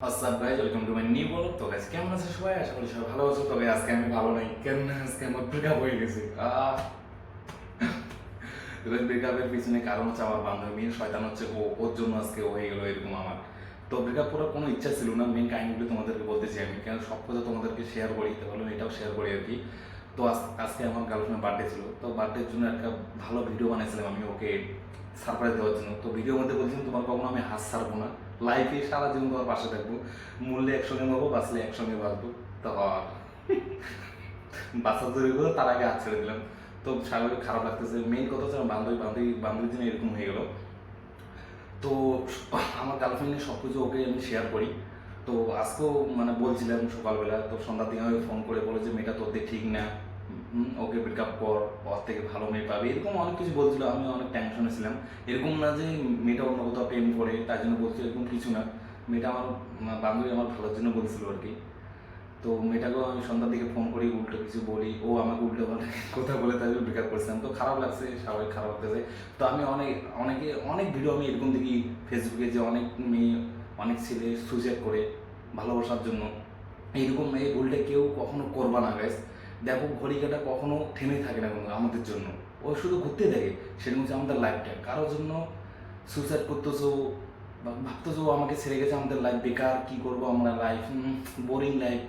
আমার ওর জন্য আজকে ও হয়ে গেলো এরকম আমার। তো ব্রেকআপ করার কোনো ইচ্ছা ছিল না। মেন কাহিনীগুলো তোমাদেরকে বলতেছি আমি। কেন? সব কথা তোমাদেরকে শেয়ার করি। তো ভাবলাম এটাও শেয়ার করি আর কি। তো আজ- আজকে আমার গার্লফ্রেন্ডের বার্থডে ছিল। তো বার্থডের জন্য একটা ভালো ভিডিও বানাইছিলাম আমি ওকে। সারপ্রাইজ দেওয়ার জন্য। তো ভিডিওর মধ্যে বলছিলাম, তোমার কখনো আমি হাত ছাড়বো না? লাইফে সারা জীবন তোমার পাশে থাকব। মূল্যে একসঙ্গে মরবো, বাঁচলে একসঙ্গে বাঁচবো। তো আর বাচ্চা তৈরি করে তার আগে হাত ছেড়ে দিলাম। তো স্বাভাবিক খারাপ লাগতেছে। মেইন কথা হচ্ছে বান্ধবী বান্ধবী, বান্ধবীর জন্য এরকম হয়ে গেলো। তো আমার গার্লফ্রেন্ডের সব কিছু ওকে আমি শেয়ার করি। তো আজকেও মানে বলছিলাম সকালবেলা, তো সন্ধ্যার দিকে আমি ফোন করে বলে যে, মেয়েটা তোর ঠিক না। ওকে ব্রেকআপ কর, ওর থেকে ভালো মেয়ে পাবে, এরকম অনেক কিছু বলছিল আমি অনেক টেনশনে ছিলাম। এরকম না যে মেয়েটা অন্য কোথাও প্রেম করে, তার জন্য বলছিল এরকম কিছু না। মেয়েটা আমার বান্ধবী আমার ভালোর জন্য বলছিল আর কি। তো মেয়েটাকেও আমি সন্ধ্যার দিকে ফোন করি, উল্টো কিছু বলি, ও আমাকে উল্টো বলে কথা বলে তাই ব্রেকআপ করেছিলাম তো খারাপ লাগছে, স্বাভাবিক খারাপ লাগতেছে। তো আমি অনেক, অনেকে, অনেক ভিডিও আমি এরকম দেখি ফেসবুকে যে অনেক মেয়ে, অনেক ছেলে সুইসাইড করে ভালোবাসার জন্য। এইরকম এই ভুলটা কেউ কখনো করবা না গাইস দেখো ঘড়িকাটা কখনো থেমে থাকে না কোনো আমাদের জন্য। ও শুধু ঘুরতে থাকে সেটা হচ্ছে আমাদের লাইফটা কারোর জন্য সুইসাইড করতেছো বা ভাবতেছো আমাকে ছেড়ে গেছে, আমাদের লাইফ বেকার, কী করব আমরা লাইফ বোরিং লাইফ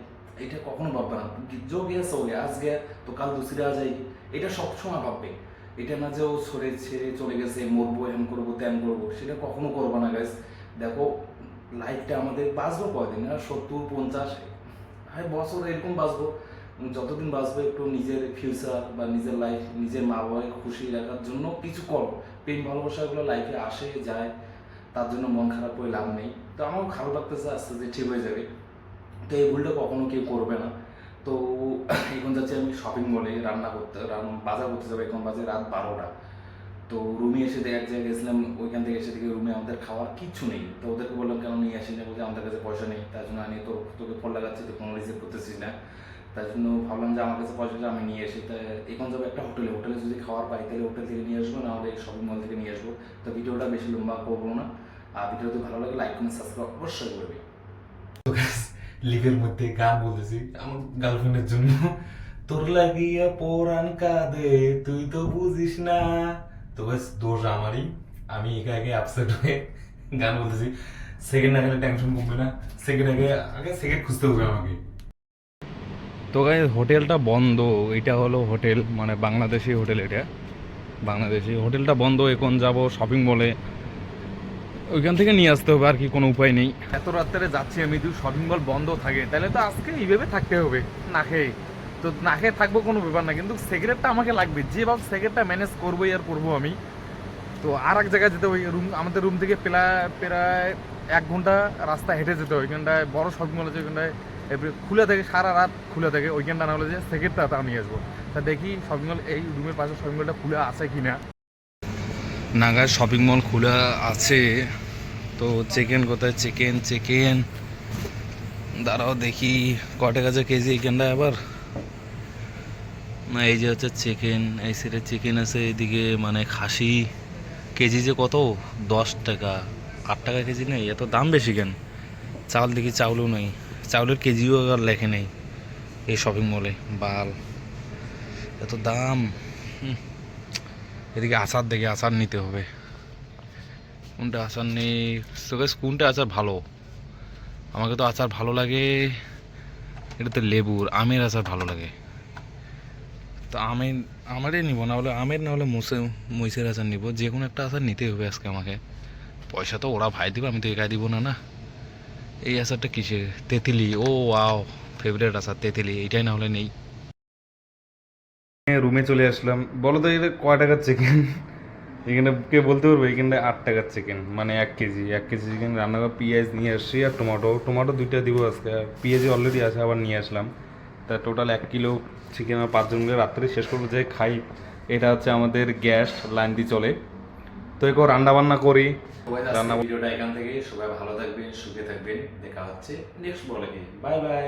এটা কখনো ভাববে না। যোগ গিয়া সো গে আজ গিয়া তো কাল দুসিরে আ যাই এটা সবসময় ভাববে। এটা না যে ও সরে ছেড়ে চলে গেছে, মরবো এম করব ত্যাম করব, সেটা কখনো করব না গাছ দেখো লাইফটা আমাদের বাঁচবো কয়দিন? সত্তর, পঞ্চাশ হ্যাঁ বছর এরকম বাঁচবো। যতদিন বাঁচবে একটু নিজের ফিউচার বা নিজের লাইফ নিজের মা বাবাকে খুশি রাখার জন্য কিছু করো। প্রেম ভালোবাসাগুলো লাইফে আসে, যায়, তার জন্য মন খারাপ করে লাভ নেই। তো আমারও খারাপ লাগতেছে, আস্তে আস্তে ঠিক হয়ে যাবে। তো এই ভুলটা কখনো কেউ করবে না। তো এখন যাচ্ছি আমি শপিং মলে রান্না করতে বাজার করতে যাব। এখন বাজে রাত বারোটা। তো রুমে এসে দেখ জায়গায় গেছিলাম, ওইখান থেকে এসে থেকে রুমে আমাদের খাওয়ার কিচ্ছু নেই। তো ওদেরকে বললাম, কেন নিয়ে আসি না? বলছে, আমাদের কাছে পয়সা নেই, তার জন্য আমি তো তোকে ফোন লাগাচ্ছি তো কোনো রিসিভ করতেছিস না। তার জন্য ভাবলাম যে আমার কাছে পয়সা আছে, আমি নিয়ে এসি এখন যাব একটা হোটেলে। হোটেলে যদি খাওয়ার পাই তাহলে হোটেল থেকে নিয়ে আসব না হলে শপিং মল থেকে নিয়ে আসব। তো ভিডিওটা বেশি লম্বা করব না। আর ভালো লাগে লাইক কমেন্ট সাবস্ক্রাইব অবশ্যই করবে। লিভের মধ্যে গান বলতেছি আমার গার্লফ্রেন্ডের জন্য। তোর লাগিয়া পোরান কাঁদে তুই তো বুঝিস না। তো বেশ দোষ আমারই। আমি একা একে আপসেট হয়ে গান বলতেছি। সেকেন্ড আগে টেনশন কমবে না। সেকেন্ড আগে আগে সেকেন্ড খুঁজতে হবে আমাকে। তো গাই হোটেলটা বন্ধ। এটা হলো হোটেল মানে বাংলাদেশি হোটেল এটা। বাংলাদেশি হোটেলটা বন্ধ, এখন যাব শপিং মলে ওইখান থেকে নিয়ে আসতে হবে, আর কি কোনো উপায় নেই। এত রাত্রে যাচ্ছি আমি, যদি শপিং মল বন্ধ থাকে, তাহলে তো আজকে এইভাবে থাকতে হবে, না খেয়ে। তো না খেয়ে থাকব কোনো ব্যাপার না, কিন্তু সিগারেটটা আমাকে লাগবে। যেভাবে সিগারেটটা ম্যানেজ করবোই আর করব আমি। তো আর এক জায়গায় যেতে হবে রুম আমাদের রুম থেকে প্রায় প্রায় এক ঘণ্টা রাস্তা হেঁটে যেতে হয় ওইখানটায় বড় শপিং মল আছে, ওইখানটায় এবারে খুলে থাকে, সারা রাত খুলে থাকে ওইখানটা না হলে যে সেকেন্ডটা তাও নিয়ে আসব। তা দেখি শপিং মল এই রুমের পাশে শপিং মলটা খুলে আছে কি না নাগায় শপিং মল খোলা আছে। তো চিকেন কোথায়? চিকেন চিকেন দাঁড়াও দেখি ক টাকা যে কেজি এখানটা আবার? না, এই যে হচ্ছে চিকেন এই সাইডে চিকেন আছে, এইদিকে মানে খাসি। কেজি যে কত? দশ টাকা। আট টাকা কেজি নেই, এত দাম বেশি কেন? চাউল দেখি, চাউলও নেই। চাউলের কেজিও আর লেখে নেই এই শপিং মলে বাল। এত দাম। এদিকে আচার দেখে আচার নিতে হবে। কোনটা আচার নেই? তোকে কোনটা আচার ভালো? আমাকে তো আচার ভালো লাগে এটা তো লেবুর, আমের আচার ভালো লাগে। তো আমের, আমারই নিব, না হলে আমের, না হলে মুসে, মহিষের আচার নিব। যে কোনো একটা আচার নিতে হবে আজকে আমাকে। পয়সা তো ওরা ভাই দিবে, আমি তো একাই দিব না না। এই আচারটা কিসের? তেঁতুলি। ও, ওয়াও ফেভারিট আচার, তেঁতুলি। এইটাই না হলে নেই। রুমে চলে আসলাম। বলো তো এটা কয় টাকার চিকেন এখানে কে বলতে পারব? এখানে আট টাকার চিকেন মানে এক কেজি। এক কেজি চিকেন রান্না করে পেঁয়াজ নিয়ে আসছি আর টমেটো টমেটো দুইটা দিব আজকে। পেঁয়াজি অলরেডি আছে, আবার নিয়ে আসলাম। তা টোটাল এক কিলো চিকেন আর পাঁচজন রাত্রে শেষ করব, যে খাই। এটা হচ্ছে আমাদের গ্যাস, লাইন দিয়ে চলে। তো এরকম রান্না বান্না করি রান্না ভিডিওটা এখান থেকে সবাই ভালো থাকবেন সুখে থাকবেন। দেখা হচ্ছে নেক্সট বলে বাই বাই